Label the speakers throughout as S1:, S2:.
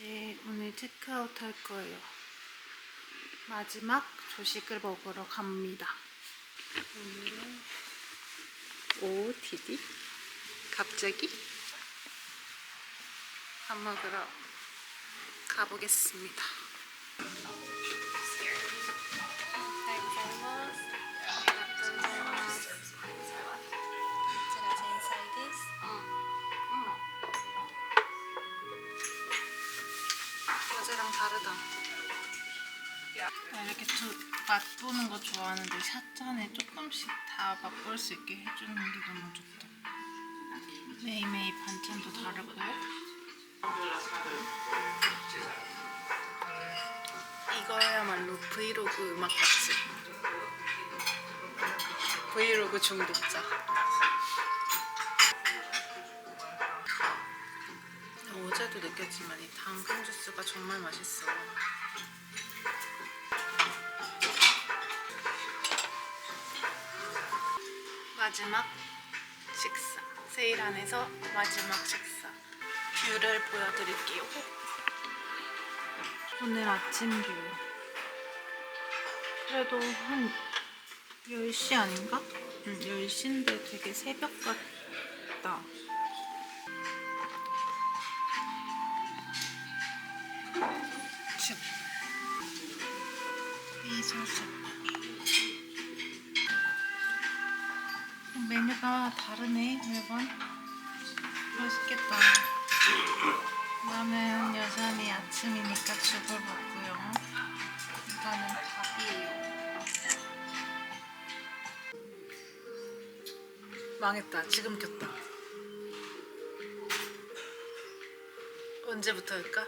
S1: 이제 오늘 체크아웃 할 거예요. 마지막 조식을 먹으러 갑니다. 오늘은 OOTD? 갑자기? 밥 먹으러 가보겠습니다. 이렇게 두, 맛보는 거 좋아하는데 샷잔에 조금씩 다 맛볼 수 있게 해주는 게 너무 좋다. 매일매일 반찬도 다르고 이거야말로 브이로그 음악 같지? 브이로그 중독자. 어제도 느꼈지만 이 당근 주스가 정말 맛있어. 마지막 식사. 세일 안에서 마지막 식사. 뷰를 보여드릴게요. 오늘 아침 뷰. 그래도 한 10시 아닌가? 응, 10시인데 되게 새벽 같다. 즉 미소스 메뉴가 다르네 매번 맛있겠다 나는 여전히 아침이니까 죽을 먹고요 이거는 밥이에요 망했다 지금 켰다 언제부터일까?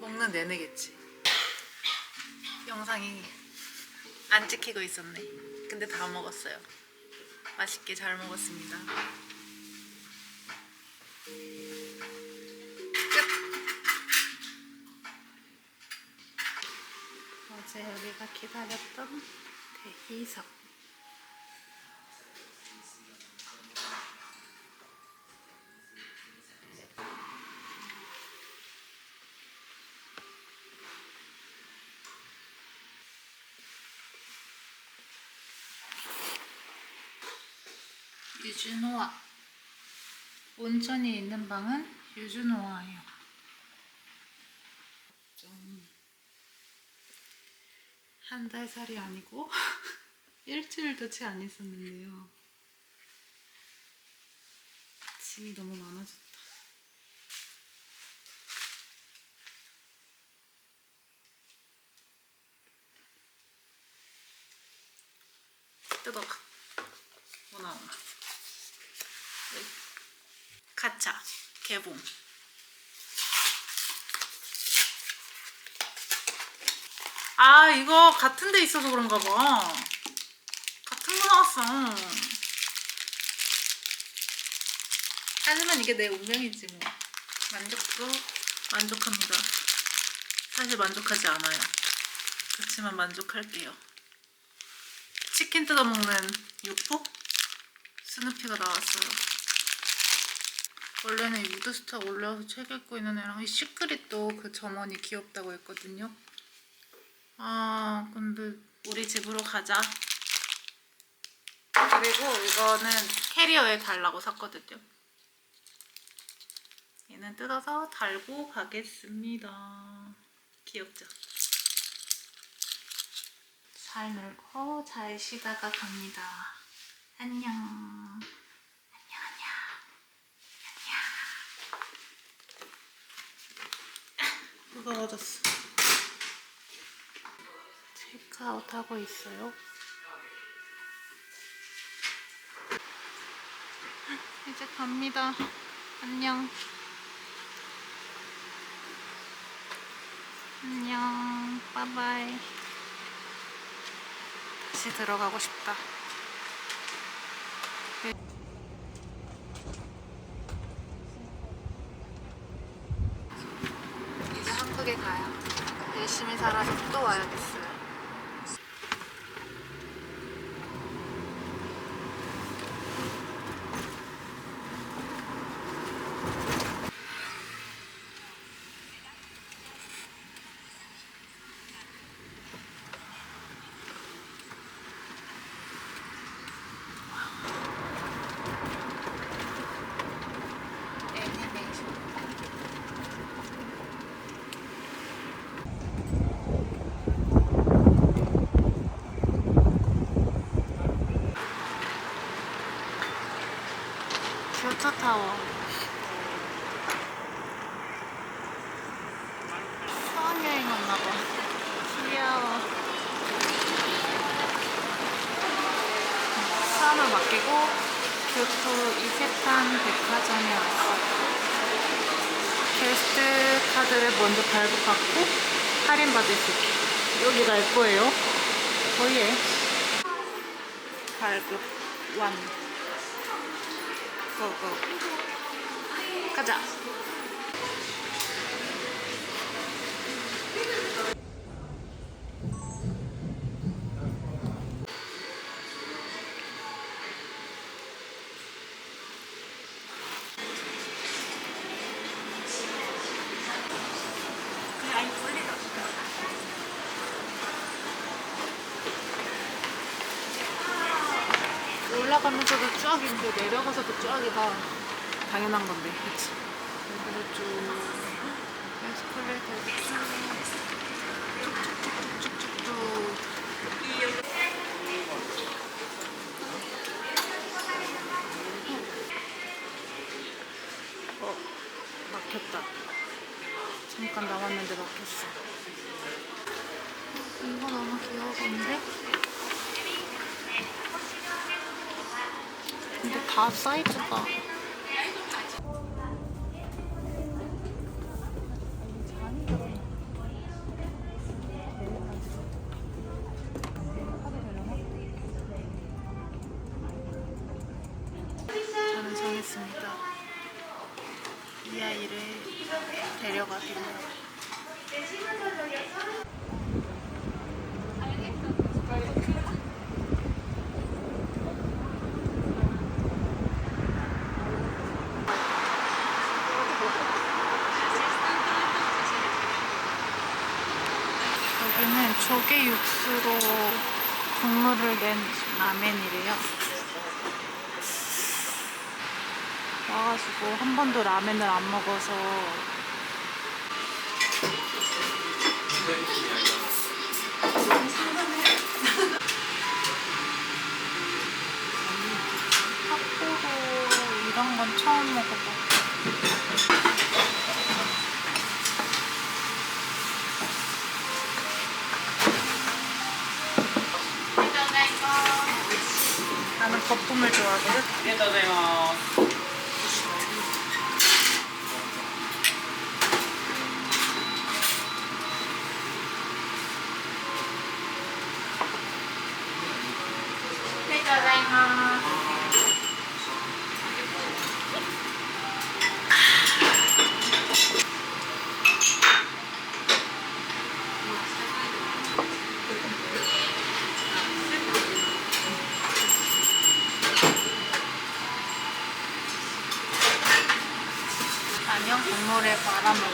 S1: 먹는 내내겠지. 영상이 안 찍히고 있었네. 근데 다 먹었어요. 맛있게 잘 먹었습니다. 끝! 어제 우리가 기다렸던 대희석. 유준호와 온천이 있는 방은 유준호와예요. 좀 한 달 살이 아니고 일주일도 채 안 있었는데요. 짐이 너무 많아졌다. 뜯어봐. 뭐 나오나? 가차 개봉. 아 이거 같은 데 있어서 그런가 봐. 같은 거 나왔어. 하지만 이게 내 운명이지 뭐. 만족도 만족합니다. 사실 만족하지 않아요. 그렇지만 만족할게요. 치킨 뜯어먹는 육포? 스누피가 나왔어요 원래는 유드스타 올라와서 책 읽고 있는 애랑 이 시크릿도 그 점원이 귀엽다고 했거든요. 아 근데 우리 집으로 가자. 그리고 이거는 캐리어에 달라고 샀거든요. 얘는 뜯어서 달고 가겠습니다. 귀엽죠? 잘 놀고 잘 쉬다가 갑니다. 안녕 안녕. 무거워졌어. 체크아웃 하고 있어요. 이제 갑니다. 안녕. 안녕. 바이바이. 다시 들어가고 싶다. 이제 한국에 가요. 열심히 살아서 또 와야겠어요. 그리고 교토 이세탄 백화점에 왔어요. 게스트 카드를 먼저 발급받고 할인 받을 수 있게 여기 갈 거예요. 거기에 발급 완 고고 가자. 올라가면서도 쫙인데 내려가서도 쫙이 다. 당연한 건데, 그치? 여기로 쭉 에스컬레이터에서 쭉 쭉쭉쭉쭉쭉 어, 막혔다. 잠깐 나왔는데 막혔어. 이거 너무 귀여운데? 근데 다 사이즈가 저는 정했습니다. 이 아이를 데려가기로. 여기는 조개 육수로 국물을 낸 라멘이래요. 와가지고 한 번도 라멘을 안 먹어서 삿포로 이런 건 처음 먹어봐. 거품을 좋아하거든. 네, 예전에 막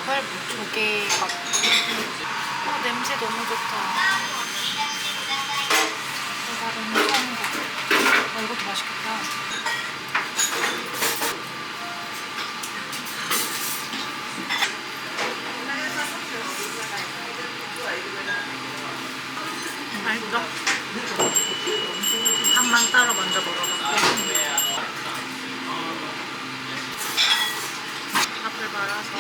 S1: 말아먹을 조개밥. 어, 냄새 너무 좋다. 다른 처음 봐. 어, 이것도 맛있겠다. 맛있어? 밥만 따로 먼저 먹어볼게. 밥을 말아서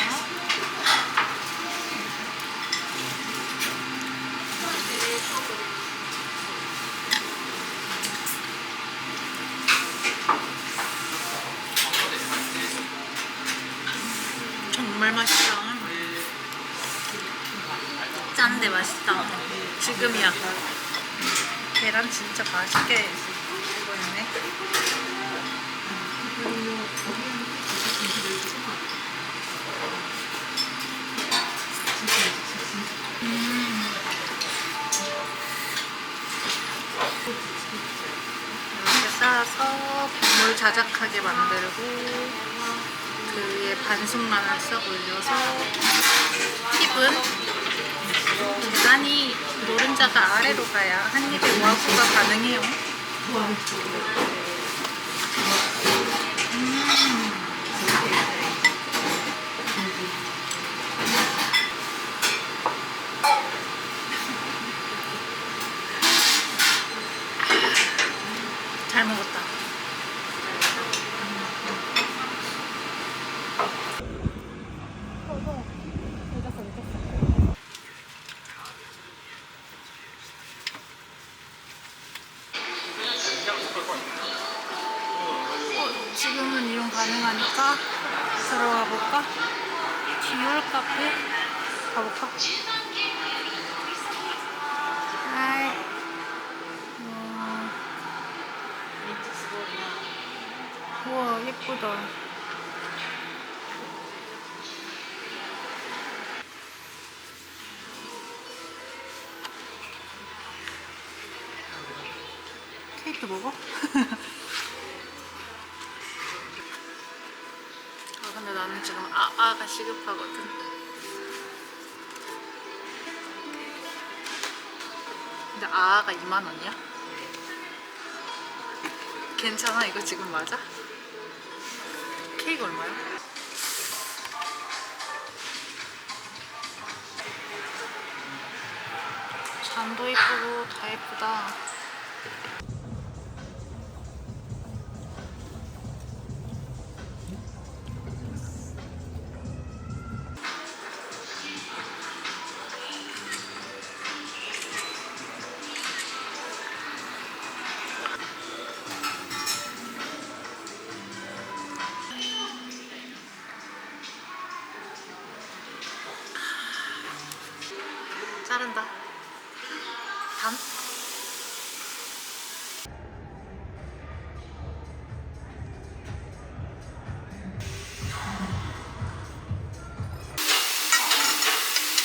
S1: 정말 맛있다. 짠데 맛있다. 지금이야. 계란 진짜 맛있게 쓰고 있네. 이렇게 싸서 물 자작하게 만들고 그 위에 반숙만을 싹 올려서 팁은 계란이 노른자가 아래로 가야 한 입에 와구가 가능해요. 지금은 이용 가능하니까 들어가 볼까? 듀얼 카페 가볼까? 하이 음. 우와 예쁘다 케이크 먹어? 지금 아, 아가 시급하거든. 근데 아아가 2만 원이야? 괜찮아? 이거 지금 맞아? 케이크 얼마야? 잔도 예쁘고 다 예쁘다. 자른다. 단?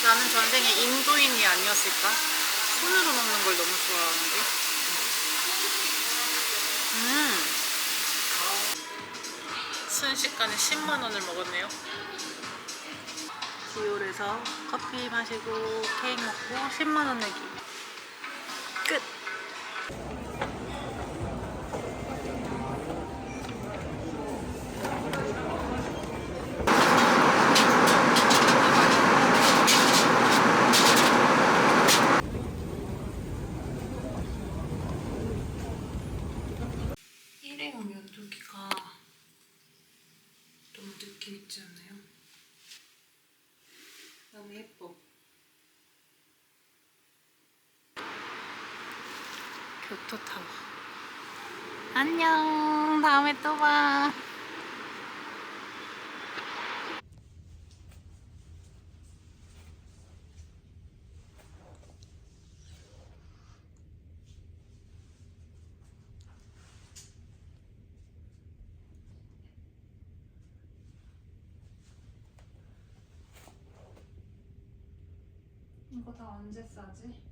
S1: 나는 전생에 인도인이 아니었을까? 손으로 먹는 걸 너무 좋아하는데. 음. 순식간에 10만 원을 먹었네요. 디올에서 커피 마시고 케이크 먹고 10만 원 내기. 끝. 일회용 면도기가 너무 느낌 있지 않나요? 너무 예뻐. 교토타워. 안녕. 다음에 또 봐. 이거 다 언제 싸지?